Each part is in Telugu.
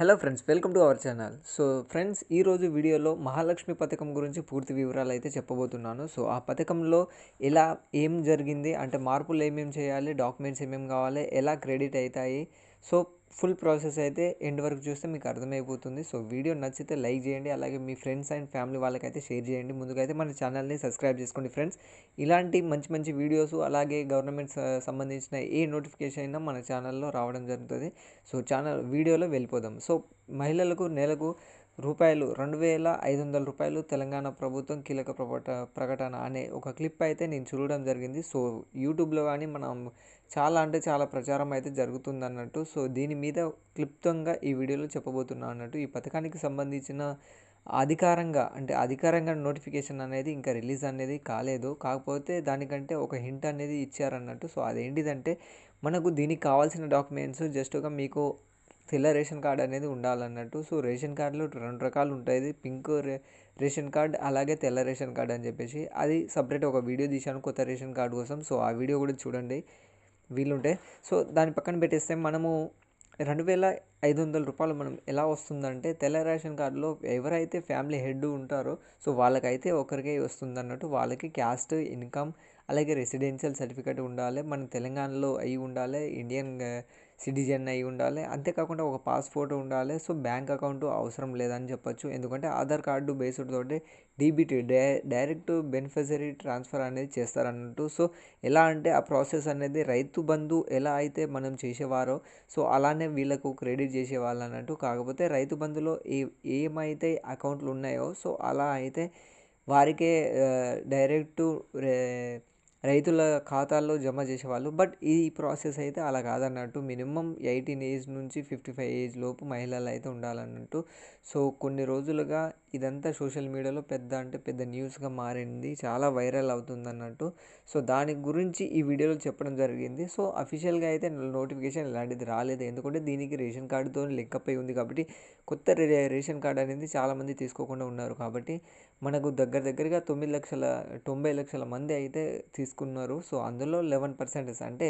Hello friends welcome to our channel so friends ఈరోజు వీడియోలో మహాలక్ష్మి పథకం గురించి పూర్తి వివరాలు అయితే చెప్పబోతున్నాను. సో ఆ పథకంలో ఎలా ఏం జరిగింది అంటే మార్పులు ఏమేమి చేయాలి డాక్యుమెంట్స్ ఏమేమి కావాలి ఎలా క్రెడిట్ అవుతాయి. సో ఫుల్ ప్రాసెస్ అయితే ఎండ్ వరకు చూస్తే మీకు అర్థమైపోతుంది. సో వీడియో నచ్చితే లైక్ చేయండి. అలాగే మీ ఫ్రెండ్స్ అండ్ ఫ్యామిలీ వాళ్ళకైతే షేర్ చేయండి. ముందుకైతే అయితే మన ఛానల్ని సబ్స్క్రైబ్ చేసుకోండి ఫ్రెండ్స్. ఇలాంటి మంచి మంచి వీడియోస్ అలాగే గవర్నమెంట్ సంబంధించిన ఏ నోటిఫికేషన్ అయినా మన ఛానల్లో రావడం జరుగుతుంది. సో ఛానల్ వీడియోలో వెళ్ళిపోదాం. సో మహిళలకు నెలకు రూపాయలు రెండు వేల ఐదు వందల రూపాయలు తెలంగాణ ప్రభుత్వం కీలక ప్రకట ప్రకటన అనే ఒక క్లిప్ అయితే నేను చూడడం జరిగింది. సో యూట్యూబ్లో కానీ మనం చాలా అంటే చాలా ప్రచారం అయితే జరుగుతుంది అన్నట్టు సో దీని మీద క్లుప్తంగా ఈ వీడియోలో చెప్పబోతున్నాను అన్నట్టు. ఈ పథకానికి సంబంధించిన అధికారంగా అంటే అధికారంగా నోటిఫికేషన్ అనేది ఇంకా రిలీజ్ అనేది కాలేదు. కాకపోతే దానికంటే ఒక హింట్ అనేది ఇచ్చారన్నట్టు. సో అదేంటిదంటే మనకు దీనికి కావాల్సిన డాక్యుమెంట్స్ జస్ట్గా మీకు తెల్ల రేషన్ కార్డ్ అనేది ఉండాలన్నట్టు. సో రేషన్ కార్డులో రెండు రకాలు ఉంటాయి. పింక్ రే రేషన్ కార్డ్ అలాగే తెల్ల రేషన్ కార్డ్ అని చెప్పేసి. అది సపరేట్ ఒక వీడియో తీశాను కొత్త రేషన్ కార్డు కోసం. సో ఆ వీడియో కూడా చూడండి. వీలుంటే. సో దాని పక్కన పెట్టేస్తే మనము రెండు వేల ఐదు వందల రూపాయలు మనం ఎలా వస్తుందంటే తెల్ల రేషన్ కార్డులో ఎవరైతే ఫ్యామిలీ హెడ్ ఉంటారో సో వాళ్ళకైతే ఒకరికే వస్తుంది అన్నట్టు వాళ్ళకి క్యాస్ట్ ఇన్కమ్ అలాగే రెసిడెన్షియల్ సర్టిఫికేట్ ఉండాలి మన తెలంగాణలో అయి ఉండాలి ఇండియన్ సిటిజన్ అయి ఉండాలి అంతేకాకుండా ఒక పాస్పోర్ట్ ఉండాలి. సో బ్యాంక్ అకౌంట్ అవసరం లేదని చెప్పొచ్చు. ఎందుకంటే ఆధార్ కార్డు బేస్డ్ తోటి డీబీటీ డై డైరెక్ట్ బెనిఫిషరీ ట్రాన్స్ఫర్ అనేది చేస్తారన్నట్టు. సో ఎలా అంటే ఆ ప్రాసెస్ అనేది రైతు బంధు ఎలా అయితే మనం చేసేవారో సో అలానే వీళ్ళకు క్రెడిట్ చేసేవాళ్ళు అన్నట్టు కాకపోతే రైతు బంధులో ఏ ఏమైతే అకౌంట్లు ఉన్నాయో సో అలా అయితే వారికే డైరెక్ట్ రైతుల ఖాతాల్లో జమ చేసేవాళ్ళు. బట్ ఈ ప్రాసెస్ అయితే అలా కాదన్నట్టు మినిమం ఎయిటీన్ ఏజ్ నుంచి ఫిఫ్టీ ఫైవ్ ఏజ్ లోపు మహిళలు అయితే ఉండాలన్నట్టు. సో కొన్ని రోజులుగా ఇదంతా సోషల్ మీడియాలో పెద్ద అంటే పెద్ద న్యూస్గా మారింది. చాలా వైరల్ అవుతుంది అన్నట్టు సో దాని గురించి ఈ వీడియోలో చెప్పడం జరిగింది. సో అఫీషియల్గా అయితే నోటిఫికేషన్ ఇలాంటిది రాలేదు. ఎందుకంటే దీనికి రేషన్ కార్డుతో లింకప్ అయి ఉంది కాబట్టి కొత్త రేషన్ కార్డు అనేది చాలామంది తీసుకోకుండా ఉన్నారు కాబట్టి మనకు దగ్గర దగ్గరగా తొమ్మిది లక్షల తొంభై లక్షల మంది అయితే తీసుకున్నారు. సో అందులో లెవెన్ పర్సెంటేజ్ అంటే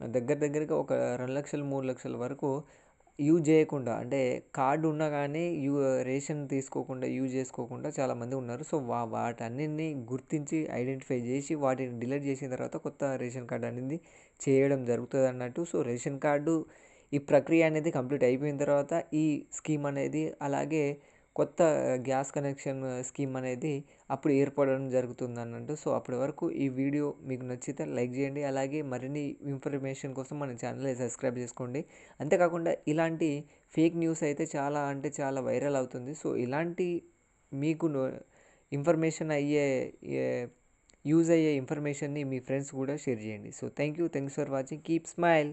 దగ్గర దగ్గరగా ఒక రెండు లక్షలు మూడు లక్షల వరకు యూజ్ చేయకుండా అంటే కార్డు ఉన్నా కానీ యూ రేషన్ తీసుకోకుండా యూజ్ చేసుకోకుండా చాలామంది ఉన్నారు. సో వా వాటన్నిటిని గుర్తించి ఐడెంటిఫై చేసి వాటిని డిలీట్ చేసిన తర్వాత కొత్త రేషన్ కార్డు అనేది చేయడం జరుగుతుంది అన్నట్టు సో రేషన్ కార్డు ఈ ప్రక్రియ అనేది కంప్లీట్ అయిపోయిన తర్వాత ఈ స్కీమ్ అనేది అలాగే కొత్త గ్యాస్ కనెక్షన్ స్కీమ్ అనేది అప్పుడు ఏర్పడడం జరుగుతుంది అన్నట్టు సో అప్పటి వరకు ఈ వీడియో మీకు నచ్చితే లైక్ చేయండి. అలాగే మరిన్ని ఇన్ఫర్మేషన్ కోసం మన ఛానల్ సబ్స్క్రైబ్ చేసుకోండి. అంతేకాకుండా ఇలాంటి ఫేక్ న్యూస్ అయితే చాలా అంటే చాలా వైరల్ అవుతుంది. సో ఇలాంటి మీకు ఇన్ఫర్మేషన్ అయ్యే యూజ్ అయ్యే ఇన్ఫర్మేషన్ని మీ ఫ్రెండ్స్ కూడా షేర్ చేయండి. So thank you thanks for watching. Keep smile.